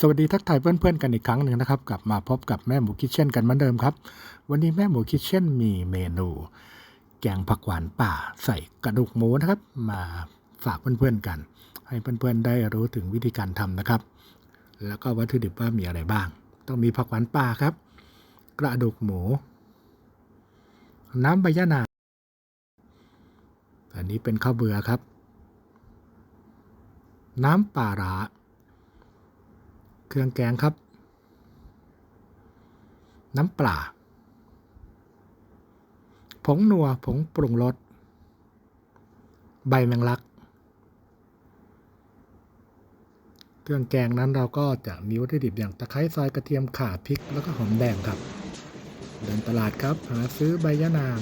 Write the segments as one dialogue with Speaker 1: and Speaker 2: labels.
Speaker 1: สวัสดีทักทายเพื่อนๆกันอีกครั้งหนึ่งนะครับ กลับมาพบกับแม่หมูคิทเช่นกันเหมือนเดิมครับ วันนี้แม่หมูคิทเช่นมีเมนู แกงผักหวานป่าใส่กระดูกหมูนะครับ มาฝากเพื่อนๆกัน ให้เพื่อนๆได้รู้ถึงวิธีการทำนะครับ แล้วก็วัตถุดิบว่ามีอะไรบ้าง ต้องมีผักหวานป่าครับ กระดูกหมู น้ำใบยะนาอันนี้เป็นข้าวเบื่อครับ น้ำปลาร้า เครื่องแกงครับ น้ำปลาผงนัวผงปรุงรส ใบแมงลัก เครื่องแกงนั้นเราก็จะมีวัตถุดิบอย่างตะไคร้ซอยกระเทียมข่าพริกแล้วก็หอมแดงครับ เดินตลาดครับหาซื้อใบยะนาง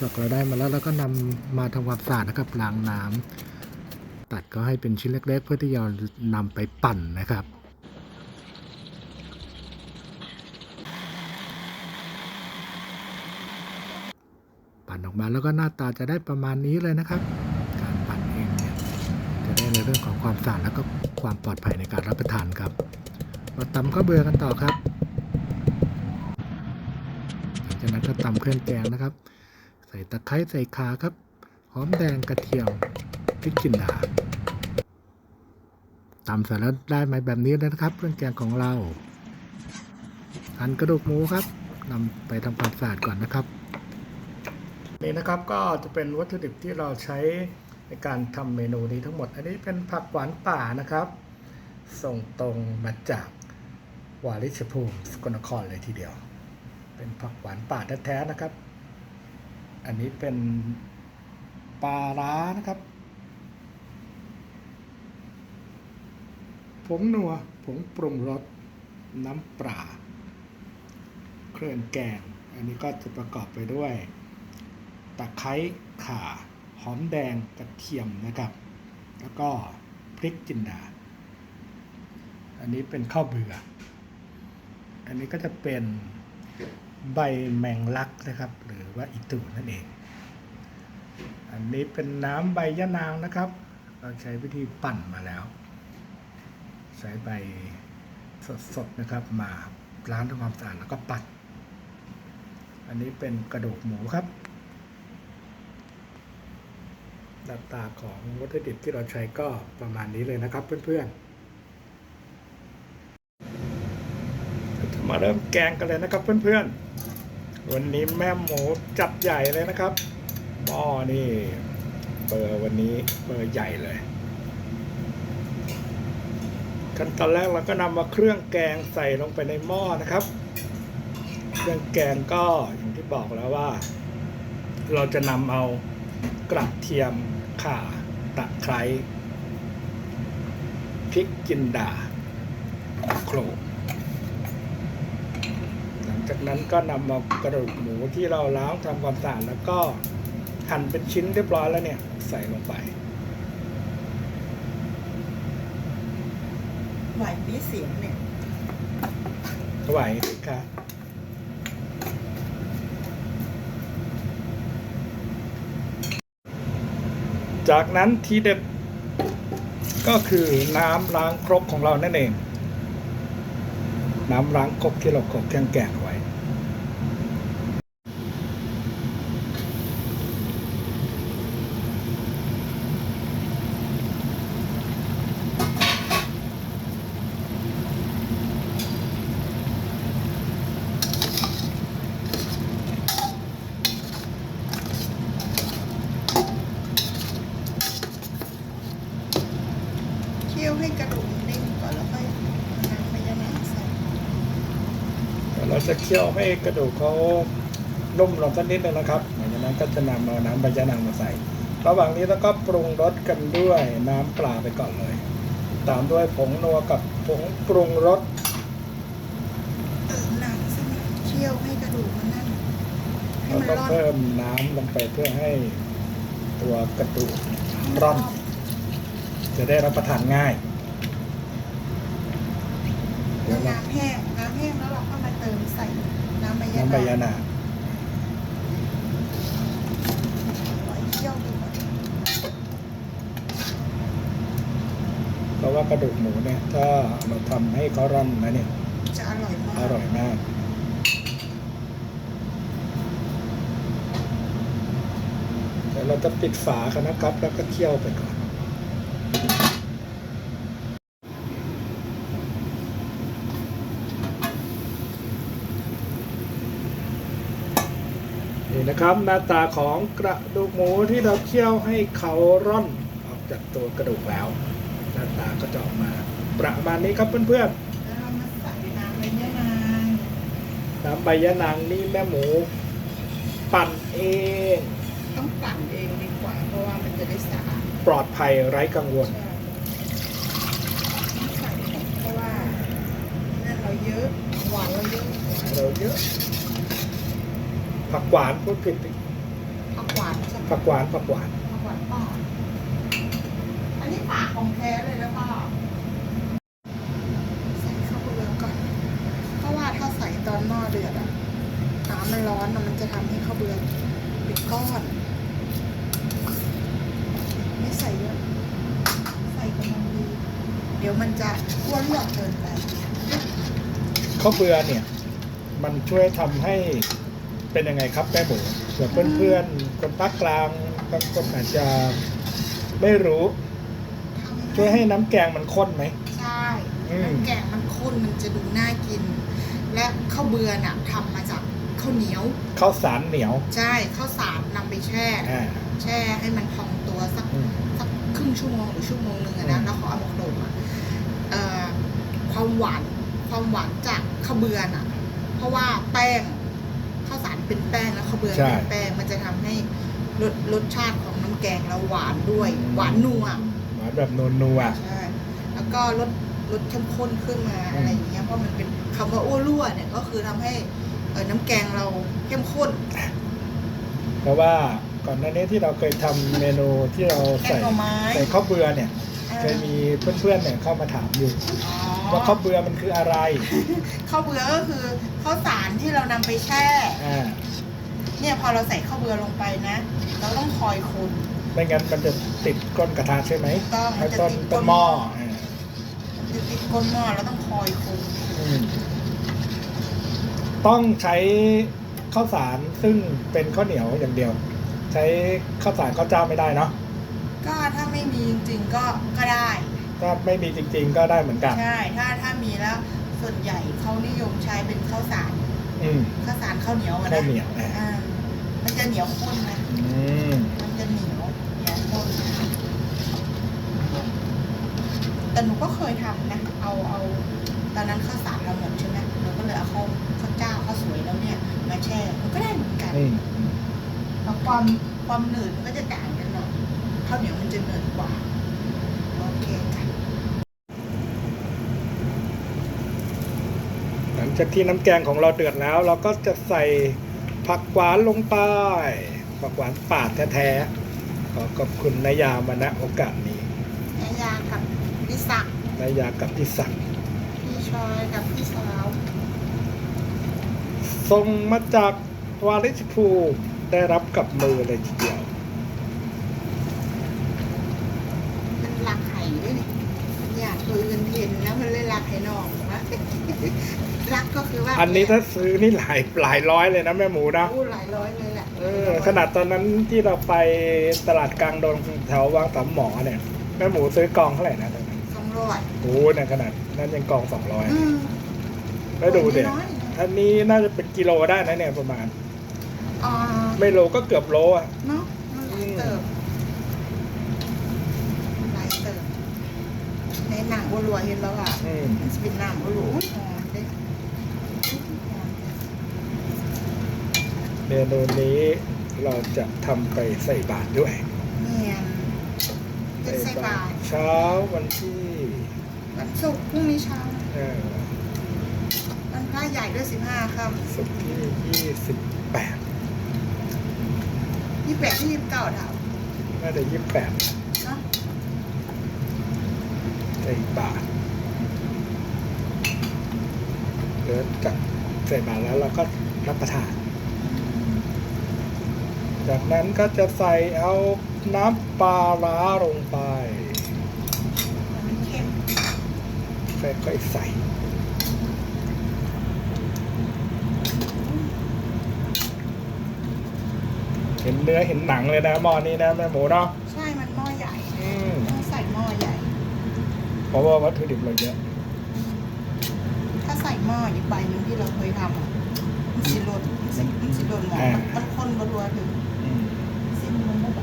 Speaker 1: จากเราได้มาแล้วเราก็นำมาทำความสะอาดนะครับล้างน้ำ ตัดก็ให้เป็นชิ้นเล็ก ๆ เพื่อที่จะนำไปปั่นนะครับปั่นออกมาแล้วก็หน้าตาจะได้ประมาณนี้เลยนะครับ การปั่นเองเนี่ยจะได้ในเรื่องของความสะอาดแล้วก็ความปลอดภัยในการรับประทานครับมาตำข้าวเบื่อกันต่อครับหลังจากนั้นก็ตำเครื่องแกงนะครับ ใส่ตะไคร้ใส่ขาครับหอมแดงกระเทียม พริกจินดาตำเสร็จแล้วได้มแบบนี้เลยนะครับเครื่องแกงของเราหั่นกระดูกหมูครับนำไปทำความสะอาดก่อนนะครับ นี่นะครับก็จะเป็นวัตถุดิบที่เราใช้ในการทำเมนูนี้ทั้งหมด อันนี้เป็นผักหวานป่านะครับ ส่งตรงมาจากวาริชภูมิสกลนครเลยทีเดียว เป็นผักหวานป่าแท้ๆนะครับ อันนี้เป็นปลาร้านะครับ ผงนัว ผงปรุงรส น้ำปลา เครื่องแกง อันนี้ก็จะประกอบไปด้วย ตะไคร้ ข่า หอมแดง กระเทียมนะครับ แล้วก็พริกจินดา อันนี้เป็นข้าวเบื่อ อันนี้ก็จะเป็นใบแมงลักนะครับ หรือว่าอิตูนั่นเอง อันนี้เป็นน้ำใบยะนางนะครับ เราใช้วิธีปั่นมาแล้ว ใช้ใบสดๆนะครับ มาล้างทำความสะอาดแล้วก็ปั่นอันนี้เป็นกระดูกหมูครับหน้าตาของวัตถุดิบที่เราใช้ก็ประมาณนี้เลยนะครับเพื่อนๆจะมาเริ่มแกงกันเลยนะครับเพื่อนๆ วันนี้แม่หมูจัดใหญ่เลยนะครับหม้อนี่เบอร์วันนี้เบอร์ใหญ่เลย ขั้นตอนแรกเราก็นำมาเครื่องแกงใส่ลงไปในหม้อนะครับ เครื่องแกงก็อย่างที่บอกแล้วว่า เราจะนำเอากระเทียมข่าตะไคร้พริกจินดาโขลกหลังจากนั้นก็นำมากระดูกหมูที่เราล้างทำความสะอาดแล้วก็หั่นเป็นชิ้นเรียบร้อยแล้วเนี่ย ใส่ลงไป
Speaker 2: ไหวมีเสียงเนี่ย
Speaker 1: ไหวค่ะจากนั้นทีเด็ดก็คือน้ำล้างครกของเรานั่นเอง น้ำล้างครกที่เรากเครื่องแกงเอาไว้
Speaker 2: เคี่ยวให้กระดูกนิ่มก่อนแล้วค่อยน้ำไปยะนางใส่
Speaker 1: เราจะเคี่ยวให้กระดูกเขานุ่มลงสักนิดนึงนะครับหลังจากนั้นก็จะนำเอาน้ำใบยะนางมาใส่ ระหว่างนี้แล้วก็ปรุงรสกันด้วยน้ำปลาไปก่อนเลย ตามด้วยผงนัวกับผงปรุงรส
Speaker 2: เติมน้ำสักนิดเคี่ยวให้กระดูกมันนั่นให้
Speaker 1: แล้ว
Speaker 2: มัน
Speaker 1: ก็
Speaker 2: ร่อน
Speaker 1: เพิ่มน้ำลงไปเพื่อให้ตัวกระดูกร่อน จะได้รับประทานง่ายเดี๋
Speaker 2: แล้
Speaker 1: ยววเรา
Speaker 2: น้ำแห้งน้ำแห้งแล้วเราก็มา เติมใส่น้ำใบยะ
Speaker 1: น้ำใบยะ
Speaker 2: นาง
Speaker 1: นาง
Speaker 2: ปล่อยเคี่ยวดูก่อน
Speaker 1: เพราะว่ากระดูกหมูเนี่ยถ้าเราทำให้เขาร่อนนะเนี่ย
Speaker 2: จะอร่อยมาก
Speaker 1: อร่อยมากเดี๋ยวเราจะปิดฝากันนะครับ แล้วก็เคี่ยวไปก่อน นี่นะครับ หน้าตาของกระดูกหมูที่เราเคี่ยวให้เขาร่อนออกจากตัวกระดูกแล้ว หน้าตาก็จะออกมา ประมาณนี้ครับเพื่อนๆ
Speaker 2: แล้วเรามาใส่น้ำใบยะนาง
Speaker 1: น้ำใบยะนางนี่แม่หมู ปั่นเอง
Speaker 2: ต้องปั่นเองดีกว่า เพราะว่ามันจะได้สะอาด
Speaker 1: ปลอดภัยไร้กังวล
Speaker 2: ใช่ต้องใส่หมดเพราะว่านั่นเราเยอะหวานเราเยอะ
Speaker 1: เราเยอะ ผักหวานพูดผิดอีก
Speaker 2: ผักหวานใช่ไหม
Speaker 1: ผักหวานผักหวาน
Speaker 2: ผักหวานป่ออันนี้ปากของแท้เลยแล้วก็ใส่ข้าวเปลือกก่อน เพราะว่าถ้าใส่ตอนหม้อเดือดอะน้ำมันร้อนอะมันจะทำให้ข้าวเปลือกเป็นก้อนไม่ใส่เยอะใส่กำลังดีเดี๋ยวมันจะอ้วนเหลือกเกินไป
Speaker 1: ข้าวเบื่อเนี่ย มันช่วยทำให้ เป็นยังไงครับแม่หมูเผื่อเพื่อนๆคนภาคกลางบางคนอาจจะไม่รู้
Speaker 2: ทำ
Speaker 1: ช่วยให้น้ำแกงมันข้นไหม
Speaker 2: ใช่
Speaker 1: อืม
Speaker 2: น้ำแกงมันข้นมันจะดูน่ากิน และข้าวเบือน่ะทำมาจากข้าวเหนียว
Speaker 1: ข้าวสารเหนียว
Speaker 2: ใช่ข้าวสารนำไปแช่
Speaker 1: อ่า
Speaker 2: แช่ให้มันพองตัวสัก
Speaker 1: อืม
Speaker 2: สักครึ่งชั่วโมงหรือชั่วโมงหนึ่งอะ
Speaker 1: อื
Speaker 2: นะ
Speaker 1: ม
Speaker 2: แล้วเขาเอามาโขลกอะเอ่อความหวานความหวานจากข้าวเบือน่ะ เพราะว่าแป้งข้าวสาร เป็นแป้งแล้วข้าวเบือเป็นแป้งมันจะทำให้รสรสชาติของน้ำแกงเราหวานด้วย หวานนัว
Speaker 1: หวานแบบนัว
Speaker 2: ใช่แล้วก็รสรสเข้มข้นขึ้นมา
Speaker 1: อืม
Speaker 2: อะไรอย่างเงี้ยเพราะมันเป็นคำว่าอ้วรั่วเนี่ยก็คือทำให้เอ่อน้ำแกงเราเข้มข้น
Speaker 1: ๆเพราะว่าก่อนหน้านี้ที่เราเคยทำเมนูที่เรา
Speaker 2: แกง
Speaker 1: ใส่
Speaker 2: หน่อไม้
Speaker 1: ใส่ข้าวเบื่อเนี่ย
Speaker 2: อ่า
Speaker 1: เคยมีเพื่อนๆเนี่ยเข้ามาถามอยู่
Speaker 2: อ๋อ
Speaker 1: ว่าข้าวเบื่อมันคืออะไร
Speaker 2: ข้าวเบือก็คือข้าวสารที่เรานำไปแช่
Speaker 1: อ่า
Speaker 2: เนี่ยพอเราใส่ข้าวเบือลงไปนะ เราต้องคอยคน
Speaker 1: ไม่งั้นมันจะติดก้นกระทะใช่ไหม
Speaker 2: ถูกต้อง
Speaker 1: ไอ้
Speaker 2: มันจะ
Speaker 1: ต้น
Speaker 2: ติดก้
Speaker 1: ต้น
Speaker 2: น
Speaker 1: หม้อ
Speaker 2: หม้อ
Speaker 1: อ่า
Speaker 2: จะติดก้นหม้อเราต้องคอยคน
Speaker 1: อืมต้องใช้ข้าวสารซึ่งเป็นข้าวเหนียวอย่างเดียว ใช้ข้าวสารข้าวเจ้าไม่ได้เนาะ
Speaker 2: ก็ถ้าไม่มีจริงๆก็ก็ได้
Speaker 1: ถ้าไม่มีจริง ๆ ก็ได้เหมือนกัน
Speaker 2: ใช่ถ้าถ้ามีแล้วส่วนใหญ่เขานิยมใช้เป็นข้าวสาร
Speaker 1: อืม
Speaker 2: ข้าวสารข้าวเหนียวอะนะ
Speaker 1: ข้าวเหนียวอ่า
Speaker 2: อ่ามันจะเหนียวข้นนะ
Speaker 1: อืม
Speaker 2: มันจะเหนียวเหนียวข้นแต่หนูก็เคยทำนะ เอาเอาตอนนั้นข้าวสารเราหมดใช่ไหมเราก็เลยเอาข้าวข้าวเจ้าข้าวสวยแล้วเนี่ย มาแช่มันก็ได้เหมือนกัน
Speaker 1: อืม
Speaker 2: แต่ความความหนืดมันก็จะต่างกันหน่อย ข้าวเหนียวมันจะหนืดกว่า โอเคค่ะ
Speaker 1: หลังจากที่น้ำแกงของเราเดือดแล้ว เราก็จะใส่ผักหวานลงไปผักหวานป่าแท้ๆขอขอบคุณนายามาณโอกาสนี้
Speaker 2: นายากับพี่ศักดิ์
Speaker 1: นายากับพี่ศักดิ์
Speaker 2: พี่ชอยกับพี่สาว
Speaker 1: ส่งมาจากวาริชภูมิได้รับกับมือเลยทีเดียว
Speaker 2: มันหลักไห่ด้วยนี่อยาก คุยกันเห็นแล้วมันเลยหลักไห่นองวะรักก็คือว่า
Speaker 1: อันนี้ถ้าซื้อนี่หลายหลายร้อยเลยนะแม่หมูนะ
Speaker 2: อู้หลายร้อยเลยแหละ
Speaker 1: เออขนาดตอนนั้นที่เราไปตลาดกลางดงแถววังสามหมอเนี่ยแม่หมูซื้อกองเท่าไหร่นะตอนนั้น
Speaker 2: สองร้อย
Speaker 1: โอ้เนี่ยขนาดนั้นยังกองสองร้อยแล้วดูเด็
Speaker 2: น้อยๆนะ
Speaker 1: อันนี้น่าจะเป็นกิโลได้นะเนี่ยประมาณไม่โลก็เกือบโลอะ
Speaker 2: เนาะเติบหลายเติบใน หนังบัวลอยเห็นแล้วอะ
Speaker 1: อืม
Speaker 2: มันจะเป็นหนังบัวลอยอุ๊ยหอมเด้หอมเด้
Speaker 1: เมนูนี้เราจะทำไปใส่บาตรด้วย
Speaker 2: เนียนจะใส่บาตร
Speaker 1: เช้าวันที่
Speaker 2: วันศุกร์พรุ่งนี้เช้า
Speaker 1: เอ่อ
Speaker 2: วันพระใหญ่ด้วยสิบห้าค่
Speaker 1: ศุกร์ที่ยี่สิบแปดำ
Speaker 2: ยี่แปดที่ยี่สิบเก้าถาม
Speaker 1: น่าจะยี่สิบแปด
Speaker 2: เนาะ
Speaker 1: ใส่ บาตรเดี๋ยวจากใส่บาตรแล้วเราก็รับประทาน จากนั้นก็จะใส่เอาน้ำปลาร้าลงไป
Speaker 2: มันเค็มไป
Speaker 1: ค่อยๆใส่เห็นเนื้อเห็นหนังเลยนะหม้อนี้นะแม่หมูเนาะ
Speaker 2: ใช่มันหม้อใหญ่
Speaker 1: อืม
Speaker 2: ต้องใส่หม้อใหญ่
Speaker 1: เพ ราะว่าวัตถุดิบเราเยอะ
Speaker 2: ถ้าใส่หม้ออีกใบหนึงที่เราเคยทำอะมันสิหล่นมันสิมันสิหล่นหมอมันมันข้นรัวๆถึง
Speaker 1: อืม
Speaker 2: สิ้นมันไม่ไหว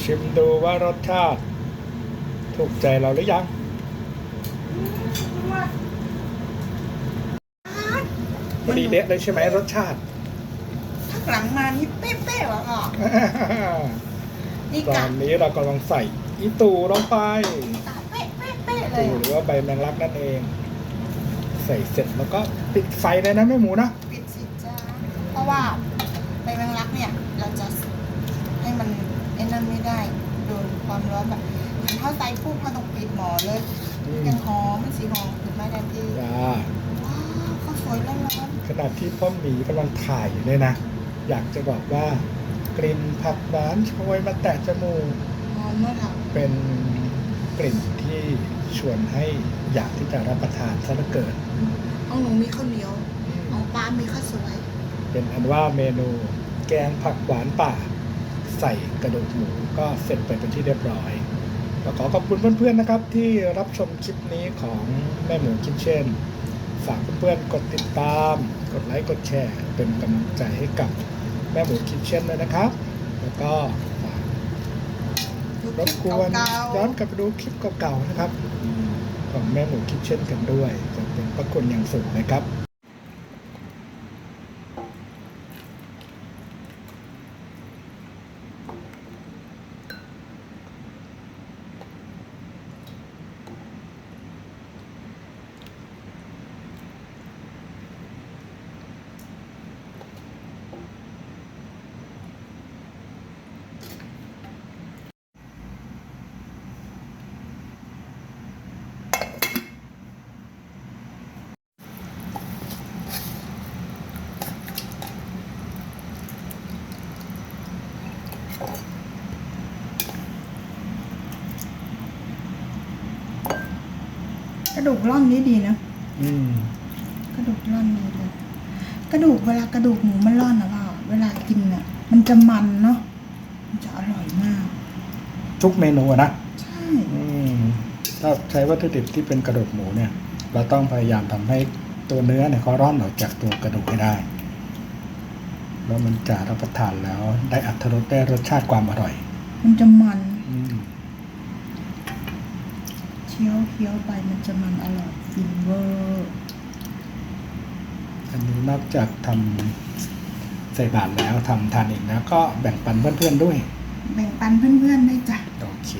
Speaker 1: ชิมดูว่ารสชาติ ถูกใจเราหรือยัง พอดีเด็ดเลยใช่ไหมรสชาติ
Speaker 2: ถ้า หลังมานี่เป๊ะๆว่ะพ่อนี่
Speaker 1: ตอกะนนี้เรากำลังใส่อีตูลงไป
Speaker 2: กะเป๊ะๆๆเลย
Speaker 1: ตู
Speaker 2: อะ
Speaker 1: หรือว่าใบแมงลักนั่นเอง ใส่เสร็จแล้วก็ปิดไฟเลยนะแม่หมูนะ
Speaker 2: ปิดสิจ้าเพราะว่าใบแมงลักเนี่ยเราจะให้มันไอ้นั่นไม่ได้โดนความร้อนแบบถ้าใส่ปุ๊บเราต้องปิดหมอเลย
Speaker 1: อืม
Speaker 2: ยังหอมมันสีหอมขึ้นมาทันที
Speaker 1: จ้า
Speaker 2: ว้าวข้าวสวยร้อน
Speaker 1: ขณะที่พ่อหมีกำลังถ่ายอยู่เนี่ยนะ อยากจะบอกว่ากลิ่นผักหวานโชยมาแตะจมูก
Speaker 2: ๆหอมเมื่อไหร่
Speaker 1: เป็นกลิ่นที่ชวนให้อยากที่จะรับประทานซะเหลือเกิน
Speaker 2: เอาหนูมีข้าวเหนียวเอาป้ามีข้าวสวย
Speaker 1: เป็นอันว่าเมนูแกงผักหวานป่า ใส่กระดูกหมูก็เสร็จไปเป็นที่เรียบร้อยก็ขอขอบคุณเพื่อนๆนะครับ ที่รับชมคลิปนี้ของแม่หมูคิทเช่น ฝากเพื่อนๆกดติดตามก ดไลค์กดแชร์ เป็นกำลังใจให้กับแม่หมูคิทเช่นด้วยนะครับ แล้วก็ฝาก
Speaker 2: ดูค
Speaker 1: ร
Speaker 2: ลิ
Speaker 1: บ
Speaker 2: ป
Speaker 1: กวน
Speaker 2: เก่า
Speaker 1: ย้อนกลับไปดูคลิปเก่าๆนะครับ ของแม่หมูคิทเช่นกันด้วย จะเป็นพระคุณอย่างสูงนะครับ
Speaker 2: กระดูกร่อนนี้ดีนะ
Speaker 1: อืม
Speaker 2: กระดูกร่อนดีเลยกระดูกเวลากระดูกหมูมันร่อนนะพ่อเวลากินอะ มันจะมันเนาะมันจะอร่อยมาก
Speaker 1: ทุกเมนูอะนะ
Speaker 2: ใช่
Speaker 1: อืมถ้าใช้วัตถุดิบที่เป็นกระดูกหมูเนี่ย เราต้องพยายามทำให้ตัวเนื้อเนี่ยเขาร่อนออกจากตัวกระดูกให้ได้ แล้วมันจะรับประทานแล้วได้อัตรสได้รสชาติความอร่อย
Speaker 2: มันจะมัน
Speaker 1: อืม
Speaker 2: เคี้ยวเคี้ยวไปมันจะมันอร่อยฟินเวอร์
Speaker 1: อันนี้นอกจากทำใส่บาตรแล้วทำทานเองแล้วก็แบ่งปันเพื่อนๆด้วย
Speaker 2: แบ่งปันเพื่อนๆได้วยจ้ะ
Speaker 1: โอเค